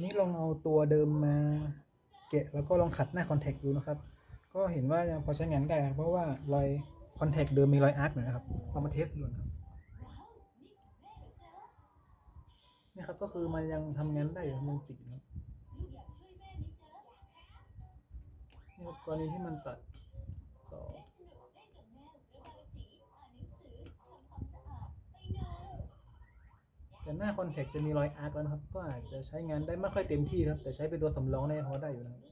นี่ลองเอาตัวเดิมมาเกะแล้วก็ลองขัดหน้าคอนแทคดูนะครับ ก็เห็นว่ายังพอใช้งานได้นะเพราะว่ารอยคอนแทคเดิมมีรอยอาร์คอยู่นะครับเอามาเทสดูนะครับนี่ครับก็คือมันยังทำงานได้อยู่มันติดนะนี่ครับกรณีที่มันตัดต่อ แต่หน้าคอนแทคจะมีรอยอาร์คแล้วนะครับ ก็อาจจะใช้งานได้ไม่ค่อยเต็มที่ครับ แต่ใช้เป็นตัวสำรองในฮอได้อยู่นะครับ